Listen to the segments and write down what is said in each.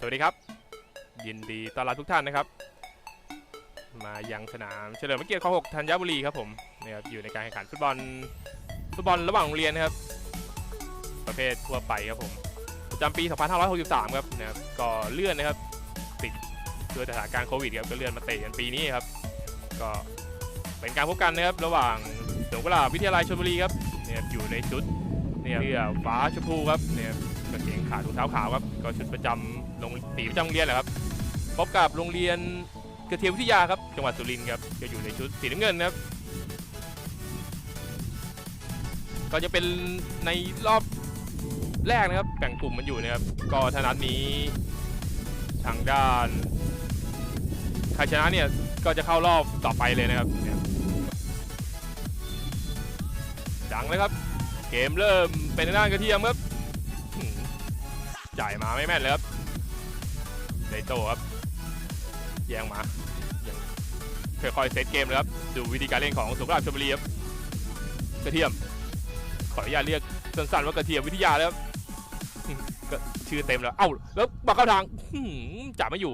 สวัสดีครับ ยินดีต้อนรับทุกท่านนะครับ มายังสนามเฉลิมพระเกียรติคลองหกธัญบุรีครับผมเนี่ยครับอยู่ในการแข่งขันฟุตบอลฟุตบอลระหว่างโรงเรียนนะครับ ประเภททั่วไปครับผมประจำปี 2563 ครับนะครับก็เลื่อนนะครับติดด้วยสถานการณ์โควิดครับก็เลื่อนมาเตะกันปีนี้ครับ ก็เป็นการพบกันนะครับระหว่างสวนกุหลาวิทยาลัยชลบุรีครับเนี่ยอยู่ในชุดเนี่ยเสื้อฟ้าชมพูครับเนี่ยครับกางเกงขาถุงเท้าขาวครับก็ชุดประจำ สีประจำโรงเรียนแหละครับพบกับโรงเรียนกระเทียมวิทยาครับจังหวัดสุรินทร์ครับก็อยู่ในชุดสีน้ำเงินนะครับ ก็จะเป็นในรอบแรกนะครับแบ่งกลุ่มมันอยู่นะครับ ก็ทนัดนี้ทางด้านใครชนะเนี่ยก็จะเข้ารอบต่อไปเลยนะครับยดังเลยครับ เกมเริ่มเป็นทางด้านกระเทียมครับจ่ายมาไม่แม่นเลยครับ ไดโต้ครับแย่งมายังค่อยๆเซตเกมเลยครับดูวิธีการเล่นของสุขลาบชลบุรีครับกระเทียม ขออนุญาตเรียกสั้นๆว่ากระเทียมวิทยาแล้วครับอืมก็ชื่อเต็มแล้วเอ้าแล้วบักเข้าทางจ่าไม่อยู่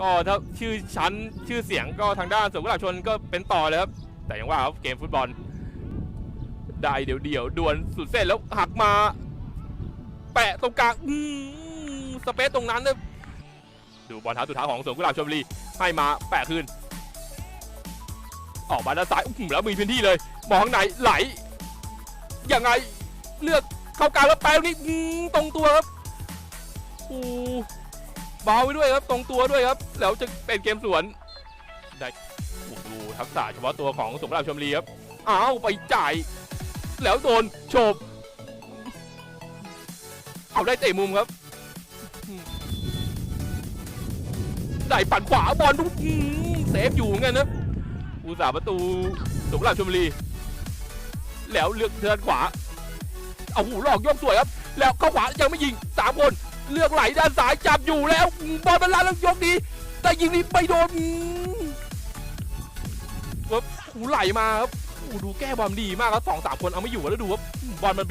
ก็ถ้าชื่อชั้นชื่อเสียงก็ทางด้านสวนกุหลาบชนก็เป็นต่อเลยครับแต่อย่างว่าครับเกมฟุตบอลได้เดี๋ยวเดี๋ยวๆดวนสุดเส้นแล้วหักมา แปะตรงกลางสเปซตรงนั้นเนะ ดูบอลเท้าสุดท้ายของสวนกุหลาบชลบุรีให้มาแปะคืนออกมาด้านซ้ายแล้วมีพื้นที่เลยมองข้างในไหลยังไงเลือกเข้ากลางแล้วแปลนี่ตรงตัวครับอ้เบาไปด้วยครับตรงตัวด้วยครับ แล้วจะเป็นเกมสวนได้ดูทักษะเฉพาะตัวของสมรักชมรีครับอ้าวไปจ่าย แล้วโดนโฉบเอาได้เตะมุมครับ อืมได้ปั่นขวาบอลทุกเซฟอยู่เหมือนกันนะอุตสาห์ประตูสมรักชมรีแล้วเลือกเทือนขวาเอาหูหลอกยกสวยครับ แล้วเข้าขวายังไม่ยิงสามคนเลือกไหลด้านซ้ายจับอยู่แล้วบอลมันลาแล้วยกดีแต่ยิงนี้ไม่โดนอืมครับหูไหลมาครับหูดูแก้บอลดีมากครับสองสามคนเอาไม่อยู่แล้วดูครับอืมบอลมัน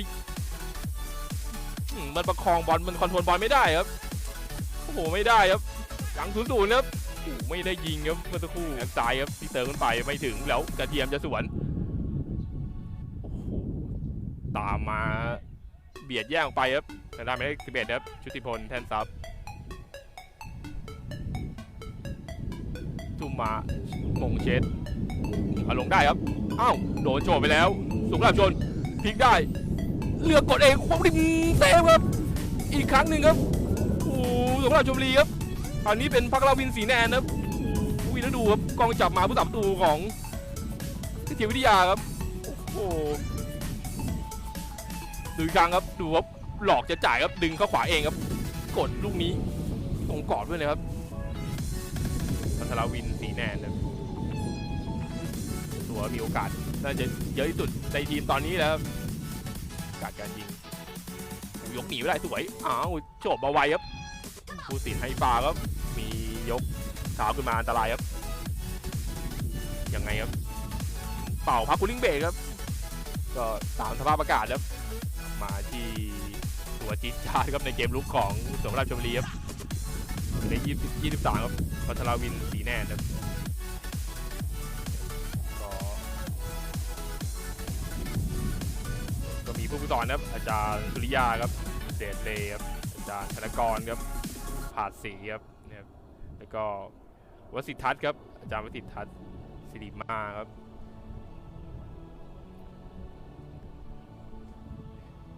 มันประคองบอลมันคอนโทรลบอลไม่ได้ครับโอ้โหไม่ได้ครับ ยังศูนย์ศูนย์ครับไม่ได้ยิงครับเมื่อสักครู่ทางซ้ายครับที่เติมขึ้นไปไม่ถึงแล้วกระเทียมจะสวนโอ้โหตามมาเบียดแย่งไปครับแต่ได้ไม่ได้สิบเอ็ดครับชุติพลแทนซับทุ่มมามงเช็ดเอาลงได้ครับอ้าวโดนโจบไปแล้ว สุขลาบชนพลิกได้เลือกกดเองควบดิมเซฟครับ อีกครั้งหนึ่งครับโอ้โหสุขลาบชมบุรีครับ คราวนี้เป็นพักลาวินสีแนนนะครับโอ้โหแล้วดูครับกองจับมาผู้ตับตูของทียวิทยาครับ โอ้โหดูกครั้งครับดูครับหลอกจะจ่ายครับดึงเข้าขวาเองครับ กดลูกนี้ตรงกอบด้วยเลยครับพัทราวินสีแนนครับตัวมีโอกาสน่าจะเยอะที่สุดในทีมตอนนี้แล้วโอกาสการยิงยกหนีไม่ได้สวยอ้าวโจบมาไวครับ ผู้สินให้ฟาวครับมียกเท้าขึ้นมาอันตรายครับยังไงครับ เป่าพักคูลิ่งเบรกครับ ก็ตามสภาพอากาศครับ มาที่ตัวจีจาดครับในเกมลุกของสมราชชมรีครับใน20 23ครับพัทรวินสีแน่นครับก็ก็มีผู้ฝึกสอนครับ อาจารย์สุริยาครับเดชเลครับอาจารย์ธนกรครับ ผาดศรีครับเนี่ยครับแล้วก็วสิทธัศน์ครับอาจารย์วสิทธัศน์สิริมาครับ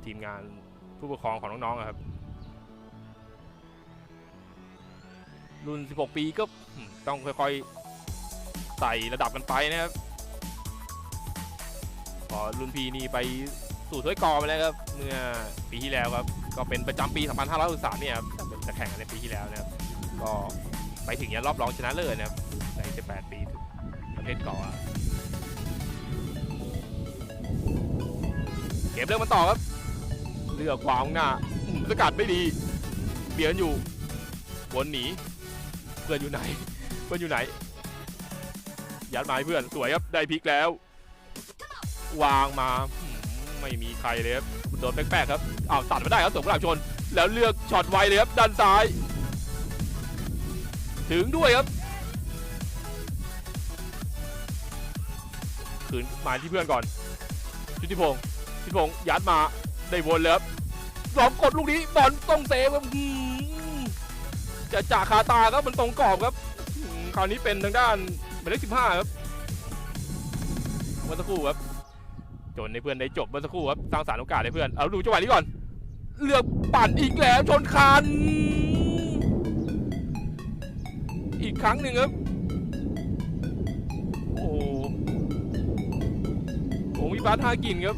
ทีมงานผู้ปกครองของน้องๆอะครับ รุ่น 16 ปีก็ต้องค่อยๆไต่ระดับกันไปนะครับพอรุ่นพีนี่ไปสู่ถ้วยกอไปแล้วครับ เมื่อปีที่แล้วครับ ก็เป็นประจำปี 2563เนี่ยครับ จะแข่งกันในปีที่แล้วนะครับ ก็ไปถึงยันรอบรองชนะเลิศนะครับใน 18 ปีถึงประเภทกออะเกมเริ่มมันต่อครับ เลือกขวางหน้าอืมสกัดไม่ดี เบียนอยู่วนหนี เพื่อนอยู่ไหน เพื่อนอยู่ไหน ยัดมาให้เพื่อนสวยครับได้พลิกแล้ว วางมาอืมไม่มีใครเลยครับโดนแป๊กๆครับอ้าวตัดมาได้ครับสมกลางชน แล้วเลือกช็อตไวเลยครับด้านซ้าย ถึงด้วยครับคืนมาที่เพื่อนก่อนชุติพงศ์ชุติพงศ์ยัดมาได้วนเลยครับลองกดลูกนี้บอลต้องเซฟครับจะจ่าคาตาครับมันตรงกรอบครับคราวนี้เป็นทางด้านหมายเลขสิบห้าครับเมื่อสักครู่ครับจนในเพื่อนได้จบเมื่อสักครู่ครับสร้างสรรโอกาสให้เพื่อนเอาดูจังหวะนี้ก่อน เลือกปั่นอีกแล้วชนคานอีกครั้งหนึ่งครับ โอ้โหโอ้มีบาสท่ากินครับ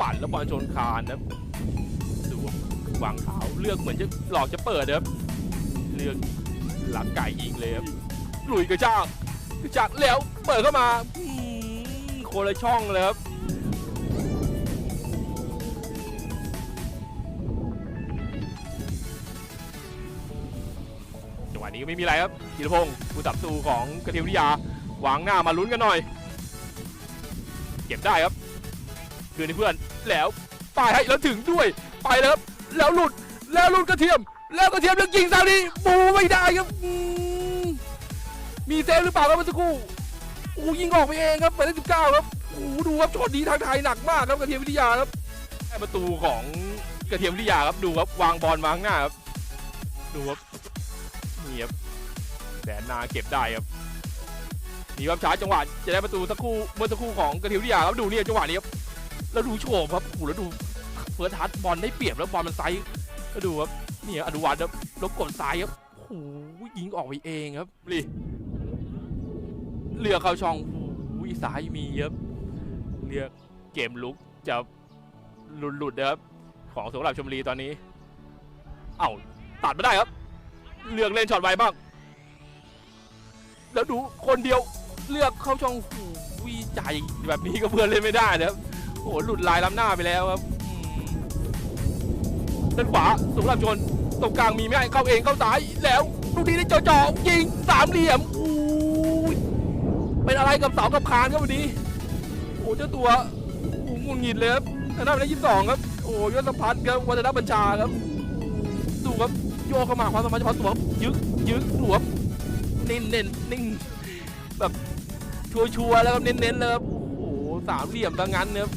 ปั่นแล้วบอลชนคานนะครับดูวางเท้าเลือกเหมือนจะหลอกจะเปิดนะครับ เลือกหลังไก่ยิงเลยครับลุยกระชากกระชากแล้วเปิดเข้ามาโคนละช่องเลยครับ นี้ก็ไม่มีอะไรครับธีรพงศ์ผู้ตับตูของกระเทียมวิทยาวางหน้ามาลุ้นกันหน่อย เก็บได้ครับ คืนให้เพื่อนแล้วป้ายให้แล้วถึงด้วยไปแล้วครับแล้วหลุดแล้วหลุดกระเทียม แล้วกระเทียมเลือกยิงซาดีปูไม่ได้ครับมีเซฟหรือเปล่าครับเมื่อสักครู่โอ้ยิงออกไปเองครับหมายเลขสิบเก้าครับโอ้ดูครับช็อตนี้ทางไทยหนักมากครับกระเทียมวิทยาครับประตูของกระเทียมวิทยาครับดูครับวางบอลมาข้างหน้าครับดูครับ นี่ครับแดนนาเก็บได้ครับนี่ครับช้าจังหวะจะได้ประตูสักครู่เมื่อสักครู่ของกระทียมวิทยาครับดูเนี่ยจังหวะนี้ครับแล้วดูโฉบครับโอ้แล้วดูเฟิร์สทัชบอลได้เปรียบแล้วบอลมันไซส์แล้วดูครับนี่ครับอนุวัฒน์ครับแลบกดซ้ายครับโอ้โหยิงออกไปเองครับนี่เลือกเข้าช่องโอ้โหซ้ายมีครับเลือกเกมลุกจะหลุดๆนะครับของสำหรับชมรีตอนนี้ เอ้าตัดไม่ได้ครับ เลือกเล่นช็อตไวบ้าง แล้วดูคนเดียวเลือกเข้าช่องหูวิใจแบบนี้ก็เพื่อนเล่นไม่ได้นะครับโอ้โหหลุดลายล้ำหน้าไปแล้วครับด้านขวาสุรับชนตรงกลางมีไหมเข้าเองเข้าซ้ายแล้วลูกนี้ได้จ่อยิงสามเหลี่ยมอู้เป็นอะไรกับเสากับคานครับวันนี้โอ้เจ้าตัวโอ้งุนหงิดเลยครับทางด้านในยี่สิบสองครับโอ้ยศพัฒน์ครับวัฒนบัญชาครับดูครับ โยกเข้ามาความสามารถเฉพาะตัวยึกยึกหลวมเน้นเน้นนิ่งแบบชัวชัวแล้วครับเน้นเน้นเลยครับโอ้โหสามเหลี่ยมทั้งนั้นเนะครับ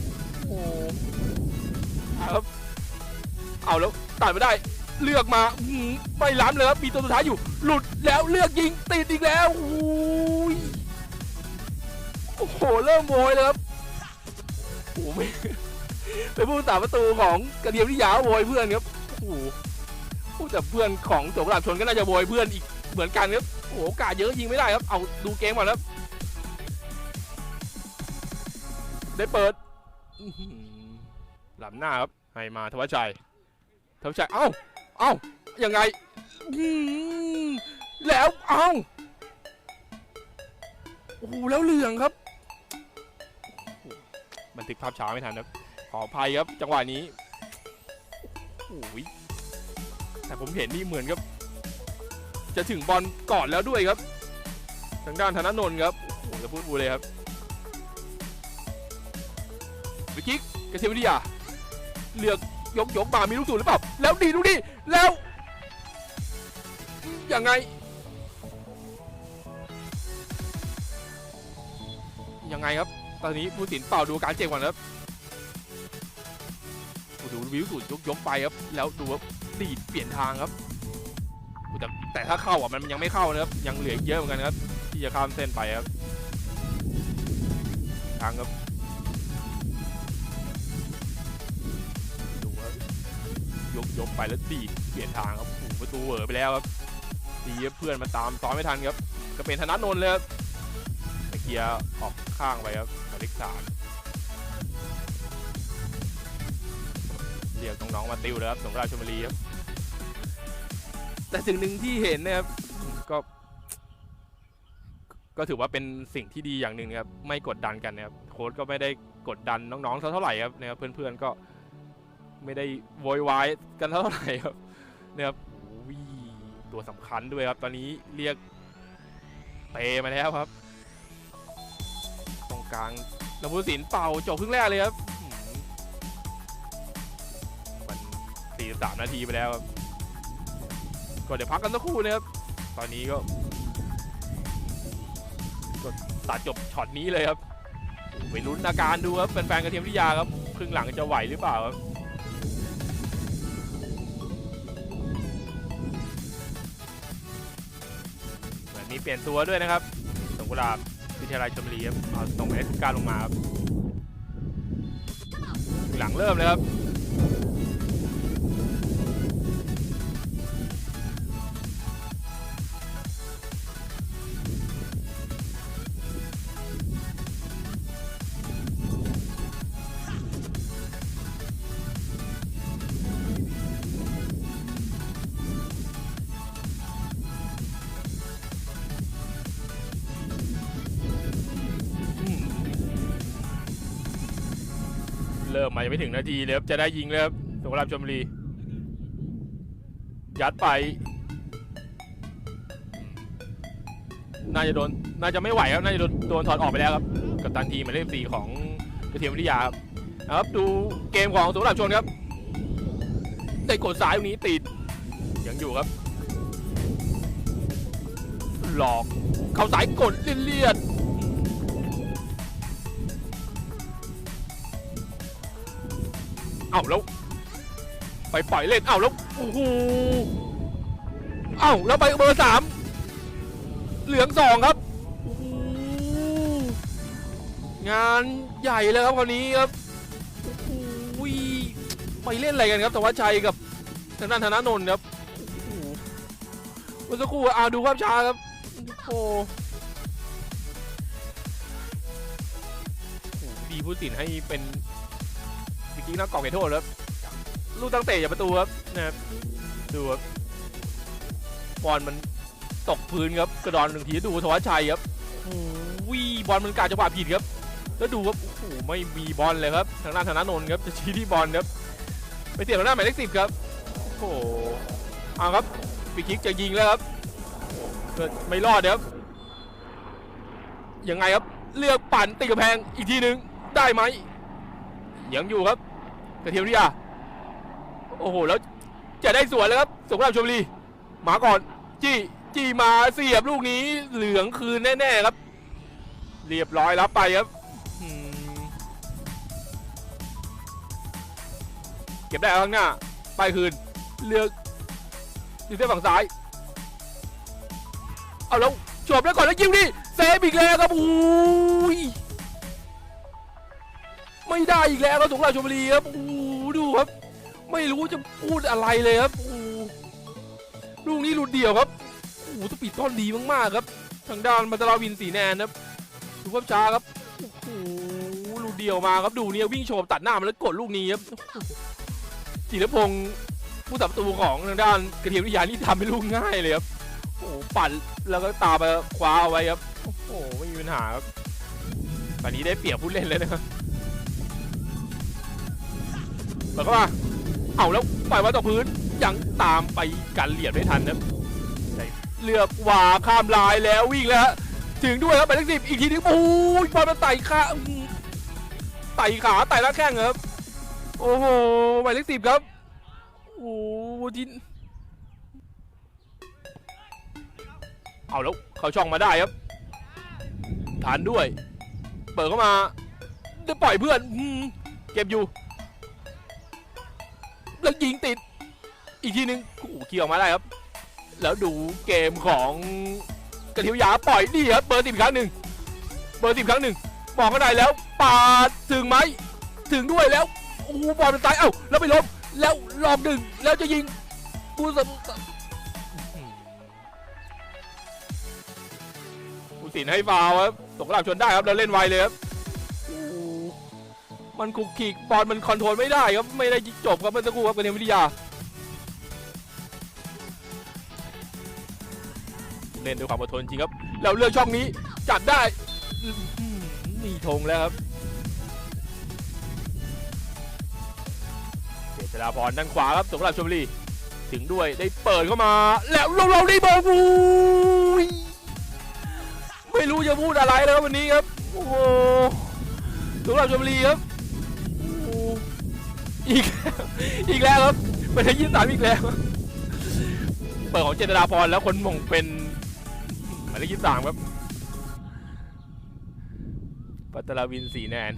โอ้โหครับเอาแล้วตัดไม่ได้เลือกมาไม่ล้ำเลยครับมีตัวสุดท้ายอยู่ หลุดแล้วเลือกยิงติดอีกแล้วโอ้ยโอ้โหเริ่มโวยเลยครับโอ้โหไม่เป็นผู้สาประตูของกระเทียมที่ยาวโวยเพื่อนครับโอ้โหโอ้ แต่เพื่อนของโจกหลาบชนก็น่าจะโวยเพื่อนอีกเหมือนกันครับโอ้โหโอกาสเยอะยิงไม่ได้ครับเอาดูเกมก่อนครับ ได้เปิดหลับหน้าครับให้มาทวัชชัยทวัชชัยเอ้าเอ้ายังไงแล้วเอ้าโอ้โหแล้วเหลืองครับบันทึกภาพช้าไม่ทันครับขออภัยครับจังหวะนี้โอ้โห แต่ผมเห็นนี่เหมือนกับ จะถึงบอลก่อนแล้วด้วยครับ ทางด้านธนนนท์ครับโอ้โหจะพูดบูเลยครับวิกิกกระเทียมวิทยาเลือกยกยกมามีลูกสูนหรือเปล่า แล้วดีดูดิแล้วยังไง ยังไงครับ ตอนนี้ผู้สินเป่าดูการเจ็บก่อนครับ วิวสูนยกยกไปครับ แล้วดูว่าดีดเปลี่ยนทางครับ แต่แต่ถ้าเข้าอะมันยังไม่เข้านะครับ ยังเหลืออีกเยอะเหมือนกันครับ ที่จะข้ามเส้นไปครับ ทางครับดูว่ายกยกไปแล้วดีดเปลี่ยนทางครับประตูเหวอไปแล้วครับดีเพื่อนมาตามซ้อนไม่ทันครับ ก็เป็นธนัทนนท์เลยครับตะเกียร์ออกข้างไปครับหมายเลขสาม เรียกน้องๆมาติวเลยครับสงราชชลบุรีครับแต่สิ่งหนึ่งที่เห็นนะครับก็ ก็ถือว่าเป็นสิ่งที่ดีอย่างหนึ่งนะครับไม่กดดันกันนะครับโค้ชก็ไม่ได้กดดันน้องๆเท่าไหร่ครับนะครับเพื่อนๆก็ไม่ได้โวยวายกันเท่าไหร่ครับนะครับอุ้ยตัวสำคัญด้วยครับ ตอนนี้เรียกเปมาแล้วครับ ตรงกลางนภูสินเป่าจบครึ่งแรกเลยครับ 43 นาทีไปแล้วครับก็เดี๋ยวพักกันสักครู่นะครับ ตอนนี้ก็ก็ตัดจบช็อตนี้เลยครับไปลุ้นอาการดูครับแฟนๆกระเทียมวิทยาครับครึ่งหลังจะไหวหรือเปล่าครับแบบนี้เปลี่ยนตัวด้วยนะครับสงกุลาบวิทยาลัยชลบุรีครับเอาส่งเอสการลงมาครับหลังเริ่มเลยครับ ยังไม่ถึงนาทีเลยครับจะได้ยิงเลยครับสงครามชลบุรี ยัดไป น่าจะโดน น่าจะไม่ไหวครับ น่าจะโดนโดนถอดออกไปแล้วครับ กับตันทีหมายเลขสี่ของกระเทียมวิทยาครับครับดูเกมของสงครามชนครับ ได้กดซ้ายตรงนี้ติด ยังอยู่ครับ หลอก เข้าสายกดเลียด เอ้าแล้ว ไปปล่อยเล่นเอ้าแล้วโอ้โหเอ้าแล้วไปเบอร์สามเหลืองสองครับงานใหญ่เลยครับคราวนี้ครับโอ้โหไปเล่นอะไรกันครับแต่ว่าชัยกับทางด้านธนาโนนท์ครับโอ้โหเมื่อสักครู่อ่าดูภาพช้าครับโอ้โหดีผู้สินให้เป็น เมื่อกี้นักกอกเขตโทษแล้วลูกตั้งเตะจาประตูครับนะครับดูครับบอลมันตกพื้นครับกระดอนหนึ่งทีดูธวัชชัยครับโอ้โหบอลมันกาจังหวะผิดครับ แล้วดูครับโอ้โหไม่มีบอลเลยครับทางด้านธนาโนนครับจะชี้ที่บอลครับไปเสียบทางด้านหมายเลขสิบครับโอ้โหเอาครับปีคิกจะยิงแล้วครับไม่รอดครับยังไงครับเลือกปั่นติดกระแพงอีกทีหนึ่งได้ไหมยังอยู่ครับ กระเทียมริยาโอ้โห แล้วจะได้สวนแล้วครับสงครามชลบุรีมาก่อน จี้จี้มาเสียบลูกนี้เหลืองคืนแน่ๆครับ เรียบร้อยรับไปครับเก็บได้ข้างหน้า ไปคืน เลือกอยู่ที่ฝั่งซ้าย เอาแล้วจบแล้วก่อนแล้วยิงดิเซฟอีกแล้วครับโอ้ย ไม่ได้อีกแล้วครับสงขลาชลบุรีครับโอ้โหดูครับ ไม่รู้จะพูดอะไรเลยครับโอ้ลูกนี้หลุดเดี่ยวครับโอ้โหสปีดต้อนดีมากๆครับ ทางด้านมัตตาวินสีแนนครับดูภาพช้าครับโอ้โหลูกเดี่ยวมาครับดูเนี่ยวิ่งโฉบตัดหน้ามาแล้วกดลูกนี้ครับจิรพงศ์ผู้สับประตูของทางด้านกระเทียมวิทยานี่ทำเป็นลูกง่ายเลยครับโอ้โหปั่นแล้วก็ตามไปคว้าเอาไว้ครับโอ้โหไม่มีปัญหาครับตอนนี้ได้เปรียบผู้เล่นเลยนะครับ แล้วก็มาเอาแล้วปล่อยไว้ต่อพื้นยังตามไปกันเหลียดไม่ทันครับได้เลือกหว่าข้ามลายแล้ววิ่งแล้วถึงด้วยครับหมายเลขสิบอีกทีนึงโอ้ยบอลมันไต่ขาไต่ขาไต่ล้วแข้งครับโอ้โหหมายเลขสิบครับ โอ้โหจิน เอาแล้วเขาช่องมาได้ครับฐานด้วย เปิดเข้ามาจะปล่อยเพื่อนอเก็บอยู่ แล้วยิงติด อีกทีหนึงโอ้โหขี่ออกมาได้ครับ แล้วดูเกมของกระทิวยาปล่อยนี่ครับเบอร์สิบครั้งหนึ่งเบอร์สิบครั้งหนึ่งมองข้างในแล้วปาดถึงไหมถึงด้วยแล้วโอ้โหบอลมันตายเอ้าแล้วไปล้มแล้วรอบหนึ่งแล้วจะยิงผู้สมผู้สินให้ฟาวครับตกรอบชนได้ครับแล้วเล่นไวเลยครับ มันคุกคิกบอลมันคอนโทรลไม่ได้ครับไม่ได้จบครับเมื่อสักครู่ครับกระเทมวิทยาเล่นด้วยความอดทนจริงครับแล้วเลือกช่องนี้จัดได้อื้อหือมีธงแล้วครับเจษฎาพรด้านขวาครับสงกรานต์ชลบุรีถึงด้วยได้เปิดเข้ามา แล้วเราเราได้บอลบูยไม่รู้จะพูดอะไรแล้วครับวันนี้ครับโอ้โหสำหรับชมบุรีครับ อีก อีกแล้วครับเป็นยี่สามอีกแล้ว เปิดของเจษฎาพรแล้วคนมงเป็นมายเลขยี่สามครับ ปัตตาวินสีแนน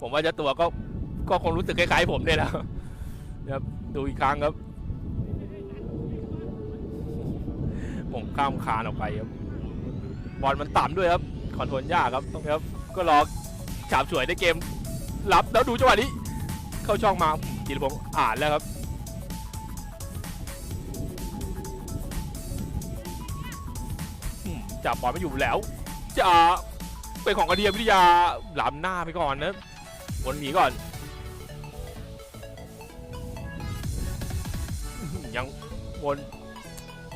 ผมว่าจะตัวก็ก็คงรู้สึกคล้ายๆผมเนี่ยนะนะครับดูอีกครั้งครับผมข้ามคานออกไปครับบอลมันต่ำด้วยครับคอนโทรลยากครับต้องครับก็รอฉาบฉวยในเกม รับแล้วดูจังหวะนี้ เข้าช่องมาจิรพงศ์อ่านแล้วครับ จับบอลไม่อยู่แล้ว จะเป็นของกระเดียวิทยาหลามหน้าไปก่อนนะวนหนีก่อน ยังวน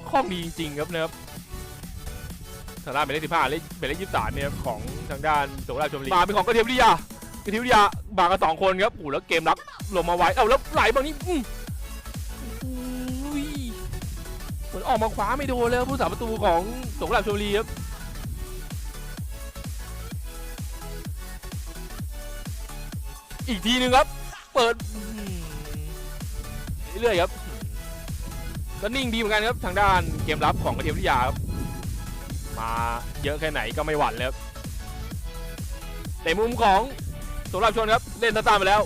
คล่องดีจริงๆครับนะครับทางด้านเป็นเลขสิบห้าเลขเป็นเลขยี่สิบสามเนี่ยของทางด้านโสราชมรีมาเป็นของกระเทียมวิทยา กระเทียมวิทยาบางกันสองคนครับโอ้โหแล้วเกมรับลงมาไวเอ้าแล้วไหลบางนี้อื้ออุ้ยเหมือนออกมาคว้าไม่โดนเลยผู้สาประตูของสงขลาชลบุรีครับอีกทีหนึ่งครับ เปิดเรื่อยๆครับก็นิ่งดีเหมือนกันครับทางด้านเกมรับของกระเทียมวิทยาครับมาเยอะแค่ไหนก็ไม่หวั่นเลยครับในมุมของ สงขลาชนครับ เล่นตามไปแล้ว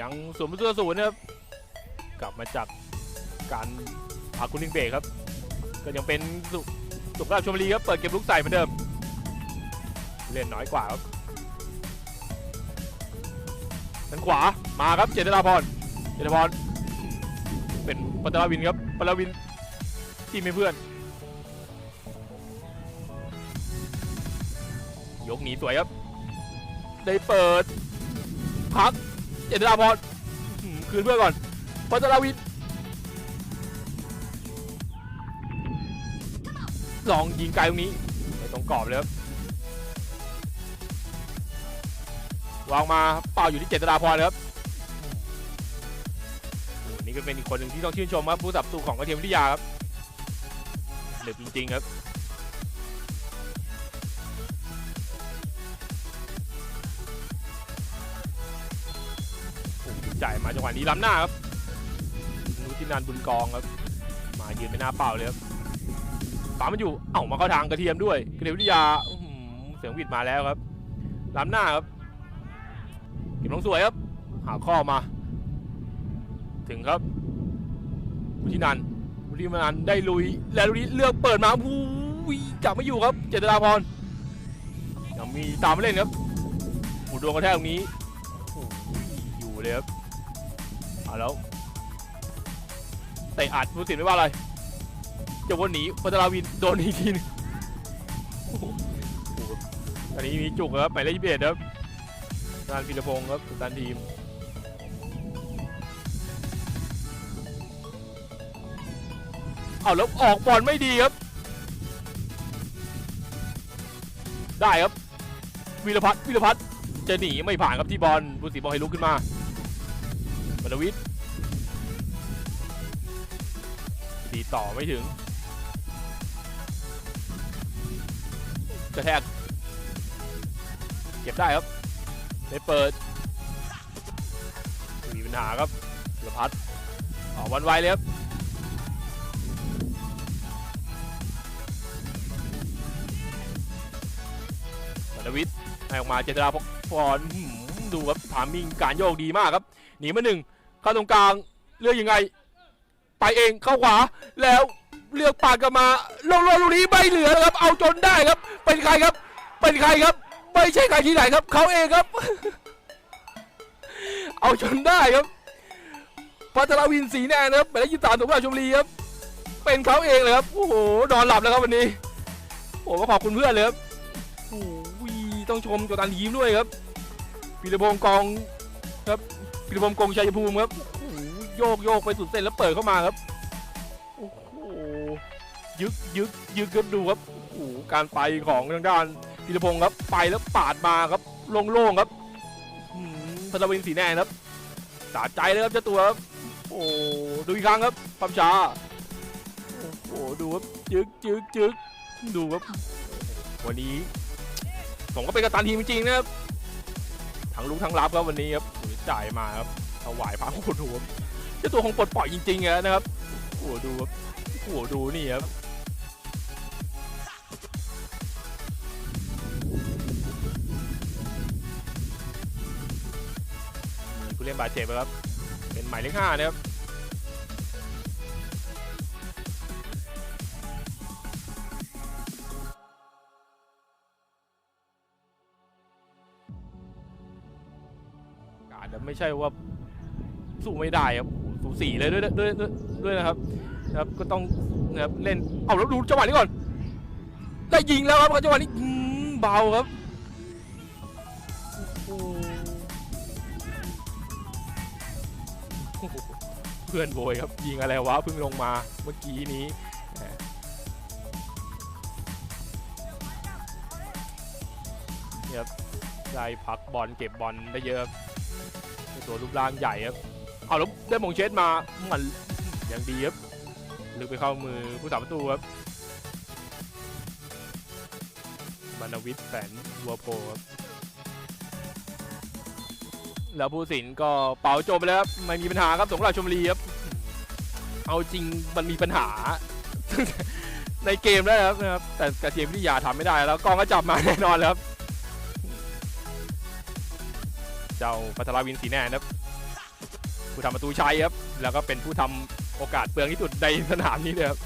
ยังสวนประตูต่อศูนย์นะครับ กลับมาจากการพาคุณลิงเบรกครับ ก็ยังเป็นสุสุขราชชมบุรีครับ เปิดเกมลุกใส่เหมือนเดิม เล่นน้อยกว่าครับทางขวามาครับเจตนาพรเจตนาพรเป็นปัตตาวินครับปัตตาวินที่ไม่เพื่อน ยกหนีสวยครับ ได้เปิด พักเจตนาพรคืนเพื่อนก่อนปัตตาวินลองยิงไกลตรงนี้ไม่ตรงกรอบเลยครับ วางมาเป่าอยู่ที่เจตนาพรครับโอ้นี่ก็เป็นอีกคนหนึ่งที่ต้องชื่นชมครับผู้สับตูของกระเทียมวิทยาครับเหนึบจริงๆครับจ่ายมาจังหวะนี้ล้ำหน้าครับนุทินันบุญกองครับ มายืนเป็นหน้าเป่าเลยครับปามันอยู่ เอ้ามาเข้าทางกระเทียมด้วยกระเทียมวิทยาเสียงวิดมาแล้วครับล้ำหน้าครับ ลงสวยครับ หาข้อมา ถึงครับวุฒินันท์วุฒินันได้ลุย แล้วลุยเลือกเปิดมาวู้ยจับไม่อยู่ครับ เจตนาพรยังมีตามมาเล่นครับหูดวงกระแทกตรงนี้อยู่เลยครับเอาแล้วเตะอัดผู้สินไม่ว่าอะไรจะวนหนีปัตตาวินโดนอีกทีหนึงอ้โหตอนนี้มีจุกครับหมายเลขยี่สิบเอ็ดครับ นานพิรพงศ์ครับกัปตันทีมเอาแล้วออกบอลไม่ดีครับ ได้ครับวีรพัฒน์วีรพัฒน์จะหนีไม่ผ่านครับที่บอลผู้สีบอลให้ลุกขึ้นมาบรรวิทย์ดีต่อไม่ถึงกระแทกเก็บได้ครับ ได้เปิด มีปัญหาครับสุรพัฒน์ออกวันไวเลยครับบรรวิทย์ให้ออกมาเจตนาพกพรอื้อหือดูครับถามิงการโยกดีมากครับ หนีมาหนึ่งเข้าตรงกลางเลือกยังไง ไปเองเข้าขวาแล้วเลือกปาดกลับมาลงลงลูกนี้ไม่เหลือครับ เอาจนได้ครับ เป็นใครครับ เป็นใครครับ ไม่ใช่ใครที่ไหนครับเขาเองครับ เอาจนได้ครับพัทรวินสีแดงนะครับหมายเลขยี่สิบสามสุราชชมรีครับ เป็นเขาเองเลยครับโอ้โหนอนหลับแล้วครับวันนี้โอ้ก็ขอบคุณเพื่อนเลยครับโอ้โหต้องชมจอตันทีมด้วยครับพีระพงศ์กองครับพีระพงศ์กองชัยภูมิครับโอ้โหโยกโยกไปสุดเส้นแล้วเปิดเข้ามาครับโอ้โหยึกยึกยึกครับดูครับโอ้โหการไปของทางด้าน พีรพงศ์ครับไปแล้วปาดมาครับโล่งๆครับพัทวินสีแดงครับสาใจเลยครับเจ้าตัวครับโอ้ดูอีกครั้งครับความช้าโอ้ดูครับจึกจึกจึกดูครับวันนี้ผมก็เป็นกัปตันทีมจริงนะครับทั้งลุกทั้งรับครับวันนี้ครับโอ้ยจ่ายมาครับถวายพระโอ้โหดูครับเจ้าตัวคงปลดปล่อยจริงๆนะครับโอ้ดูครับโอ้ดูนี่ครับ บาดเจ็บครับ เป็นหมายเลขห้านะครับอาจจะไม่ใช่ว่าสู้ไม่ได้ครับสูสีเลยด้วยด้วยด้วยด้วยนะครับนะครับก็ต้องนะครับเล่นเอาแล้วดูจังหวะนี้ก่อน ได้ยิงแล้วครับจังหวะนี้เบาครับโอ้ เพื่อนโบยครับยิงอะไรวะเพิ่งลงมาเมื่อกี้นี้เนี่ยครับได้พักบอลเก็บบอลได้เยอะตัวรูปร่างใหญ่ครับเอาแล้วได้มงเชสมามันอย่างดีครับลึกไปเข้ามือผู้สาประตูครับบรรณวิทย์แสนวัวโพครับ แล้วผู้สินก็เป่าโจมไปแล้วครับไม่มีปัญหาครับสงขลาชมบุรีครับเอาจริงมันมีปัญหา ในเกมได้แล้วนะครับ แต่กระเทียมวิทยาทำไม่ได้แล้วกองก็จับมาแน่นอนแล้วครับ เจ้าพัทรวินสีแน่นะครับ ผู้ทำประตูชัยครับ แล้วก็เป็นผู้ทำโอกาสเปลืองที่สุดในสนามนี้เลยครับ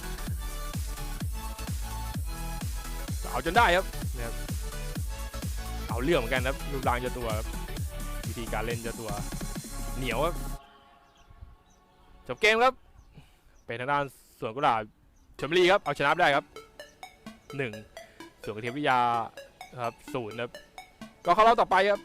เอาจนได้ครับนะครับเอาเรื่องเหมือนกันครับรูปร่างเจ้าตัวครับ วิธีการเล่นเจ้าตัวเหนียวครับจบเกมครับ เป็นทางด้านส่วนกุหลาบชลบุรีครับ เอาชนะได้ครับหนึ่งส่วนกระเทียมวิทยาครับศูนย์ครับ ก็เข้ารอบต่อไปครับ